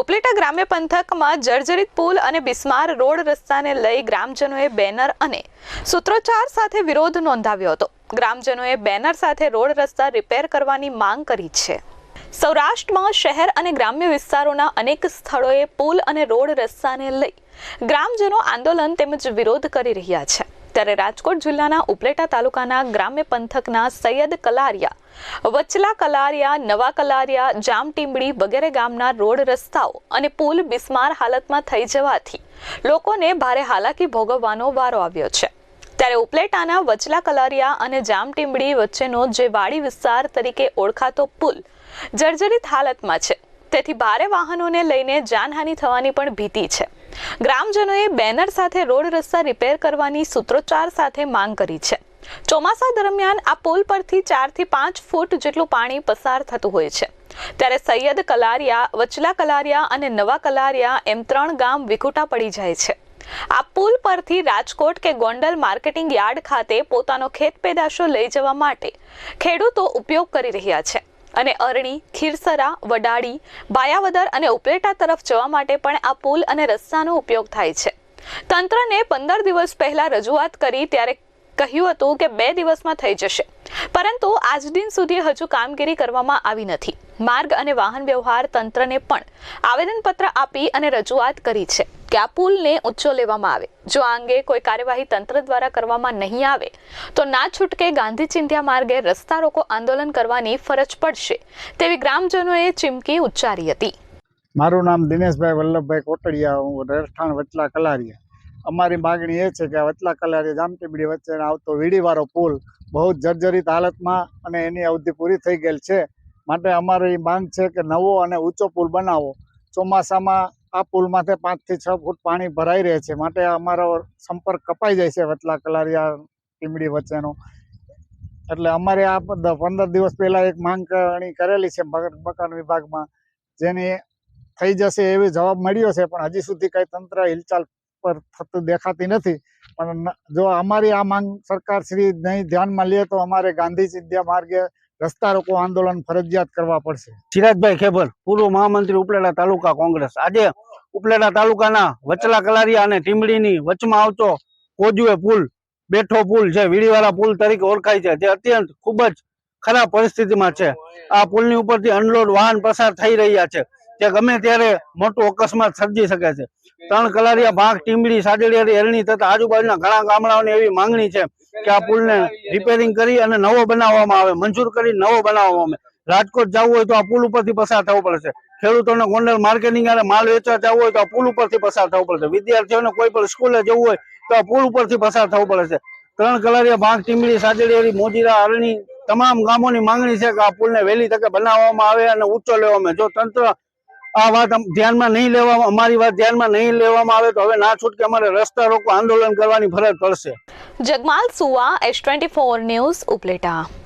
ઉપલેટા ગ્રામ્ય પંથકમાં જર્જરિત પુલ અને બિસ્માર રોડ રસ્તાને લઈ ગ્રામજનોએ બેનર અને સૂત્રોચ્ચાર સાથે વિરોધ નોંધાવ્યો હતો. ગ્રામજનોએ બેનર સાથે રોડ રસ્તા રિપેર કરવાની માંગ કરી છે. સૌરાષ્ટ્રમાં શહેર અને ગ્રામ્ય વિસ્તારોના અનેક સ્થળોએ પુલ અને રોડ રસ્તાને લઈ ગ્રામજનો આંદોલન તેમજ વિરોધ કરી રહ્યા છે. ત્યારે રાજકોટ જિલ્લાના ઉપલેટા તાલુકાના ગ્રામ્ય પંથકના સૈયદ કલારિયા, વચલા કલારિયા, નવા કલારિયા જામટીંબડી વગેરે ગામના રોડ રસ્તાઓ અને પુલ બિસ્માર હાલતમાં થઈ જવાથી લોકોને ભારે હાલાકી ભોગવવાનો વારો આવ્યો છે. ત્યારે ઉપલેટાના વચલા કલારિયા અને જામટીંબડી વચ્ચેનો જે વાડી વિસ્તાર તરીકે ઓળખાતો પુલ જર્જરિત હાલતમાં છે. તેથી ભારે વાહનોને લઈને જાનહાનિ થવાની પણ ભીતિ છે. ગ્રામજનોએ બેનર સાથે રોડ રસ્તા રિપેર કરવાની સૂત્રોચ્ચાર સાથે માંગ કરી છે. ચોમાસા દરમિયાન આ પુલ પરથી ચારથી પાંચ ફૂટ જેટલું પાણી પસાર થતું હોય છે. ત્યારે સૈયદ કલારિયા, વચલા કલારિયા અને નવા કલારિયા એમ ત્રણ ગામ વિખૂટા પડી જાય છે. આ પુલ પરથી રાજકોટ કે ગોંડલ માર્કેટિંગ યાર્ડ ખાતે પોતાનો ખેત પેદાશો લઈ જવા માટે ખેડૂતો ઉપયોગ કરી રહ્યા છે. અને અરણી, ખીરસરા, વડાળી, બાયાવદર અને ઉપલેટા તરફ જવા માટે પણ આ પુલ અને રસ્તાનો ઉપયોગ થાય છે. તંત્રને પંદર દિવસ પહેલા રજૂઆત કરી ત્યારે કહ્યું હતું કે બે દિવસમાં થઈ જશે. પરંતુ આજ દિન સુધી હજુ કામગીરી કરવામાં આવી નથી. માર્ગ અને વાહન વ્યવહાર તંત્રને પણ આવેદનપત્ર આપી અને રજૂઆત કરી છે. કે આ પુલને ઊંચો લેવામાં આવે. જો આ અંગે કોઈ કાર્યવાહી તંત્ર દ્વારા કરવામાં નહીં આવે, તો ના છૂટકે ગાંધી ચિંધ્યા માર્ગે રસ્તા રોકો આંદોલન કરવાની ફરજ પડશે. તેવી ગ્રામજનોએ ચીમકી ઉચ્ચારી હતી. મારું નામ દિનેશભાઈ વલ્લભભાઈ કોટડિયા, હું રહેઠાણ વચલા કલારિયા. અમારી માગણી એ છે કે વચલા કલારિયા જામટીબડી વચ્ચે આવતો વીડીવાળો પુલ બહુ જર્જરિત હાલતમાં અને એની અવધિ પૂરી થઈ ગયેલ છે. માટે અમારી માંગ છે કે નવો અને ઊંચો પુલ બનાવો. ચોમાસામાં આ પુલમાંથી પાંચથી છ ફૂટ પાણી ભરાઈ રહે છે. માટે અમારો સંપર્ક કપાઈ જાય છે વતલા કલારિયા ટીમડી વચ્ચેનો. એટલે અમારે આ પંદર દિવસ પહેલા એક માંગ કરણી કરેલી છે મકાન વિભાગમાં. જેની થઈ જશે એવી જવાબ મળ્યો છે, પણ હજી સુધી કઈ તંત્ર હિલચાલ પર થતું દેખાતી નથી. પણ જો અમારી આ માંગ સરકાર શ્રી નહીં ધ્યાનમાં લે તો અમારે ગાંધી ચિંધ્યા માર્ગે રસ્તા રોકો આંદોલન ફરજિયાત કરવા પડશે. સિરાજભાઈ ખેબર પૂર્વ મહામંત્રી ઉપલેટા તાલુકા કોંગ્રેસ. આજે ઉપલેટા તાલુકાના વચલા કલારિયા અને ટીમડીની વચમાં આવતો કોજવે પુલ, બેઠો પુલ છે વીડીવાળા પુલ તરીકે ઓળખાય છે તે અત્યંત ખૂબ જ ખરાબ પરિસ્થિતિમાં છે. આ પુલની ઉપરથી અનલોડ વાહન પસાર થઈ રહ્યા છે તે ગમે ત્યારે મોટો અકસ્માત સર્જી શકે છે. ત્રણ કલારિયા ભાગ ટીમડી સાજડિયારી એરણી તથા આજુબાજુના ઘણા ગામડાઓની એવી માંગણી છે કે આ પુલને રિપેરિંગ કરી અને નવો બનાવવામાં આવે, મંજૂર કરી નવો બનાવવામાં રાજકોટ જવું હોય તો આ પુલ ઉપરથી પસાર થવું પડશે. ખેડૂતોને ગોંડલ માર્કેટિંગ અને માલ વેચવા જવું હોય તો આ પુલ ઉપરથી પસાર થવું પડશે. વિદ્યાર્થીઓને કોઈ પણ સ્કૂલે જવું હોય તો આ પુલ ઉપરથી પસાર થવું પડશે. ત્રણ કલારિયા ભાગ ટીમડી સાજડીયારી મોજીરા અરણી તમામ ગામોની માંગણી છે કે આ પુલને વહેલી તકે બનાવવામાં આવે અને ઊંચો લેવામાં જો તંત્ર આ વાત ધ્યાનમાં નહીં લેવામાં, અમારી વાત ધ્યાનમાં નહીં લેવામાં આવે તો હવે ના છૂટકે અમારે રસ્તા રોકો આંદોલન કરવાની ફરજ પડશે. Jagmal Suva S twenty four news Upleta.